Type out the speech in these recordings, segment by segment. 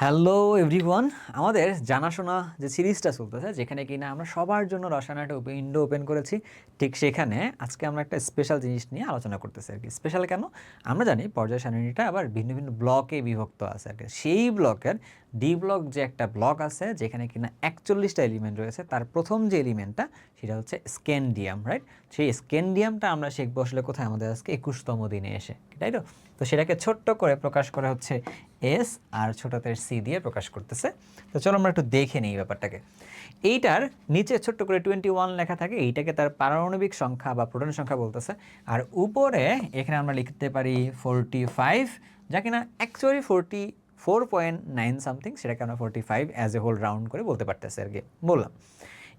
Hello everyone আমাদের জানাশোনা যে সিরিজটা চলতেছে, যেখানে কিনা আমরা সবার জন্য রসায়নাটা উইন্ডো ওপেন করেছি, ঠিক সেখানে আজকে আমরা একটা স্পেশাল জিনিস নিয়ে আলোচনা করতেছি আর কি। স্পেশাল কেন? আমরা জানি পর্যায় সারণীটা আবার ভিন্ন ভিন্ন ব্লকে বিভক্ত আছে আর কি। সেই ব্লকের ডি ব্লক যে একটা ব্লক আছে, যেখানে কিনা একচল্লিশটা এলিমেন্ট রয়েছে, তার প্রথম যে এলিমেন্টটা সেটা হচ্ছে স্ক্যান্ডিয়াম রাইট সেই স্ক্যান্ডিয়ামটা আমরা শিখব আসলে কোথায় আমাদের আজকে একুশতম দিনে এসে, তাই তো? তো সেটাকে ছোট্ট করে প্রকাশ করা হচ্ছে এস আর ছোটতে সি দিয়ে প্রকাশ করতেছে। তো চলো আমরা একটু দেখে নিই ব্যাপারটাকে। এইটার নিচে ছোট্ট করে টোয়েন্টি ওয়ান লেখা থাকে, এইটাকে তার পারমাণবিক সংখ্যা বা প্রোটন সংখ্যা বলতেছে। আর উপরে এখানে আমরা লিখতে পারি ফোরটি ফাইভ যা কিনা actually forty four point nine something সেটাকে আমরা forty five as a whole round করে বলতে পারতেছে আর কি। বললাম।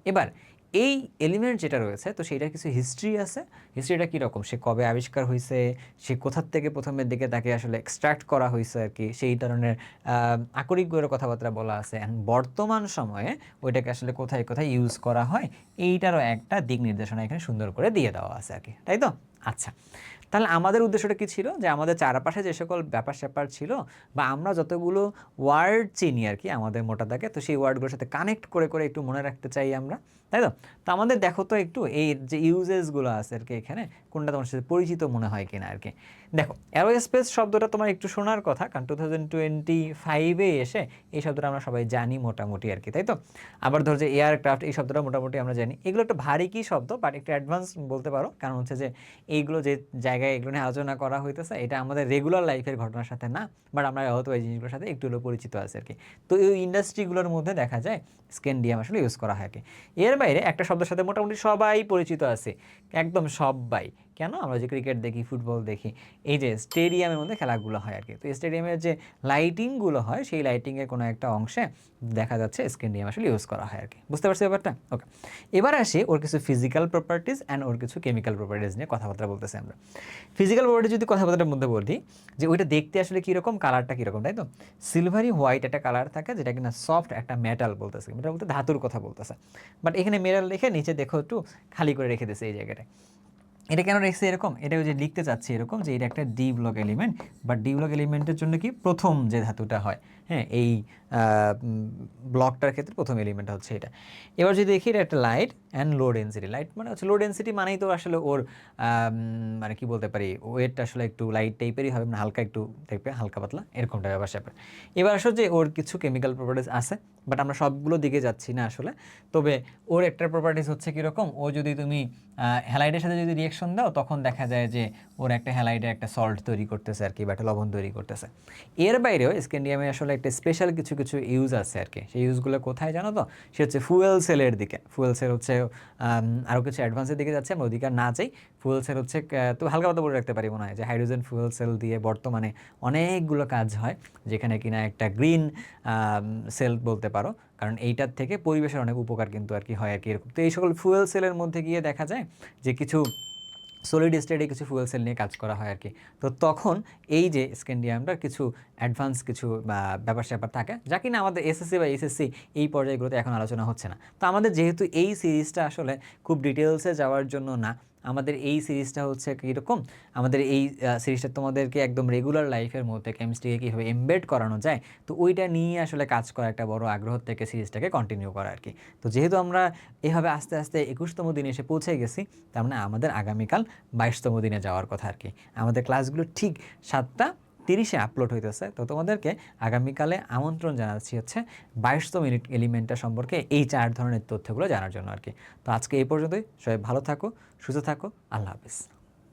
এবার এই এলিমেন্ট যেটা রয়েছে তো সেইটার কিছু হিস্ট্রি আছে। হিস্ট্রিটা কীরকম? সে কবে আবিষ্কার হয়েছে সে কোথার থেকে প্রথমের দিকে তাকে আসলে এক্সট্রাক্ট করা হয়েছে আর কি? সেই ধরনের আহ, আকরিক বইয়ের কথাবার্তা বলা আছে। অ্যান্ড বর্তমান সময়ে ওইটাকে আসলে কোথায় কোথায় ইউজ করা হয় এইটারও একটা দিক নির্দেশনা এখানে সুন্দর করে দিয়ে দেওয়া আছে আর কি। তাই তো? আচ্ছা। তাহলে আমাদের উদ্দেশ্যটা কি ছিল? যে আমাদের চারপাশে যে সকল ব্যাপার স্যাপার ছিল বা আমরা যতগুলো ওয়ার্ড চিনি আর কি আমাদের মোটা দাগে, তো সেই ওয়ার্ডগুলোর সাথে কানেক্ট করে করে একটু মনে রাখতে চাই আমরা, তাই তো? তো আমাদের দেখো তো একটু এই যে ইউজেসগুলো আছে আর কি এখানে, কোনটা তোমার সাথে পরিচিত মনে হয় কিনা আর কি? দেখো অ্যারোস্পেস শব্দটা তোমার একটু শোনার কথা, কারণ টু থাউজেন্ড টোয়েন্টি ফাইভে এসে এই শব্দটা আমরা সবাই জানি মোটামুটি আর কি, তাই তো? আবার ধরো যে এয়ারক্রাফট এই শব্দটা মোটামুটি আমরা জানি। এগুলো একটা ভারী কি শব্দ বাট একটু অ্যাডভান্স বলতে পারো, কারণ হচ্ছে যে এইগুলো যে জায়গায় এগুলো নিয়ে আলোচনা করা হইতেছে, এটা আমাদের রেগুলার লাইফের ঘটনার সাথে না বাট আমরা হয়তো এই জিনিসগুলোর সাথে একটু হলেও পরিচিত আছে আর কি তো এই ইন্ডাস্ট্রিগুলোর মধ্যে দেখা যায় স্ক্যান্ডিয়াম আসলে ইউজ করা হয় আর কি এর বাইরে একটা শব্দের সাথে মোটামুটি সবাই পরিচিত আছে, একদম সবাই। কেন আমরা যে ক্রিকেট দেখি ফুটবল দেখি, এই যে স্টেডিয়ামের মধ্যে খেলাগুলো হয় আর কি তো স্টেডিয়ামের যে লাইটিংগুলো হয়, সেই লাইটিংয়ের কোনো একটা অংশে দেখা যাচ্ছে স্ক্যান্ডিয়াম আসলে ইউজ করা হয় আর কি বুঝতে পারছি ব্যাপারটা? ওকে এবার আসি ওর কিছু ফিজিক্যাল প্রপার্টিস অ্যান্ড ওর কিছু কেমিক্যাল প্রপার্টিস নিয়ে কথাবার্তা বলতেছি আমরা। ফিজিক্যাল প্রপার্টি যদি কথাবার্তার মধ্যে বলি, যে ওইটা দেখতে আসলে কীরকম কালারটা কীরকম, তাই তো? সিলভারি হোয়াইট একটা কালার থাকে যেটা কিনা সফট একটা মেটাল বলতেছে। মেটাল বলতে ধাতুর কথা বলতেছে। বাট এখানে মেটাল রেখে নিচে দেখো একটু খালি করে রেখে দিয়েছে এই জায়গাটায়। এটা কেন রেখেছে এরকম? এটা ওই যে লিখতে চাচ্ছি এরকম যে এটা একটা ডি ব্লক এলিমেন্ট বা ডি ব্লক এলিমেন্টের জন্য কি প্রথম যে ধাতুটা হয় হ্যাঁ এই ব্লকটার ক্ষেত্রে প্রথম এলিমেন্টটা হচ্ছে এটা। এবার যদি দেখি এটা একটা light and low density light মানে হচ্ছে লো ডেন্সিটি মানেই তো আসলে ওর মানে কি বলতে পারি ওয়েটটা আসলে একটু লাইট টাইপেরই হবে মানে হালকা একটু টাইপের হালকা পাতলা, এরকমটা ব্যাপার স্যাপার। এবার আসলে যে ওর কিছু কেমিক্যাল প্রপার্টিস আছে বাট আমরা সবগুলো দিকে যাচ্ছি না আসলে। তবে ওর একটা প্রপার্টিস হচ্ছে কীরকম, ও যদি তুমি হ্যালাইডের সাথে যদি রিয়েকশন দাও, তখন দেখা যায় যে ওর একটা হ্যালাইডে একটা সল্ট তৈরি করতেছে আর কি, বা একটা লবণ তৈরি করতেছে। এর বাইরেও স্ক্যান্ডিয়ামে আসলে একটা স্পেশাল কিছু কিছু ইউজ আছে আর কি সেই ইউজগুলো কোথায় জানো তো? সে হচ্ছে ফুয়েল সেলের দিকে। ফুয়েল সেল হচ্ছে আরও কিছু অ্যাডভান্সের দিকে যাচ্ছে, আমরা ওদিকে না যাই। ফুয়েল সেল হচ্ছে তো হালকা কথা বলে রাখতে পারি মনে হয় যে হাইড্রোজেন ফুয়েল সেল দিয়ে বর্তমানে অনেকগুলো কাজ হয়, যেখানে কিনা একটা গ্রিন সেল বলতে পারো। কারণ এইটার থেকে পরিবেশের অনেক উপকার কিন্তু আর কি হয় আর কি এরকম। তো এই সকল ফুয়েল সেলের মধ্যে গিয়ে দেখা যায় যে কিছু সলিড স্টেটে কিছু ফুয়েল সেল নিয়ে কাজ করা হয় আর কি তো তখন এই যে স্ক্যান্ডিয়ামটার কিছু অ্যাডভান্স কিছু ব্যাপার স্যাপার থাকে, যা কিনা আমাদের এসএসসি বা এসএসসি এই পর্যায়গুলোতে এখন আলোচনা হচ্ছে না। তো আমাদের যেহেতু এই সিরিজটা আসলে খুব ডিটেলসে যাওয়ার জন্য না আমাদের এই সিরিজটা হচ্ছে কীরকম? আমাদের এই সিরিজটা তোমাদেরকে একদম রেগুলার লাইফের মধ্যে কেমিস্ট্রিকে কীভাবে এমবেড করানো যায়, তো ওইটা নিয়ে আসলে কাজ করা একটা বড় আগ্রহ থেকে সিরিজটাকে কন্টিনিউ করা আর কি তো যেহেতু আমরা এভাবে আস্তে আস্তে একুশতম দিনে এসে পৌঁছে গেছি, তার মানে আমাদের আগামীকাল বাইশতম দিনে যাওয়ার কথা আর কি আমাদের ক্লাসগুলো ঠিক সাতটা তিরিশে আপলোড হইতেছে। তো তোমাদেরকে আগামীকালে আমন্ত্রণ জানাচ্ছি হচ্ছে বাইশতম ইউনিট এলিমেন্টটা সম্পর্কে এই চার ধরনের তথ্যগুলো জানার জন্য আর কি। তো আজকে এই পর্যন্তই। সবাই ভালো থাকো, সুস্থ থাকো। আল্লাহ হাফিজ।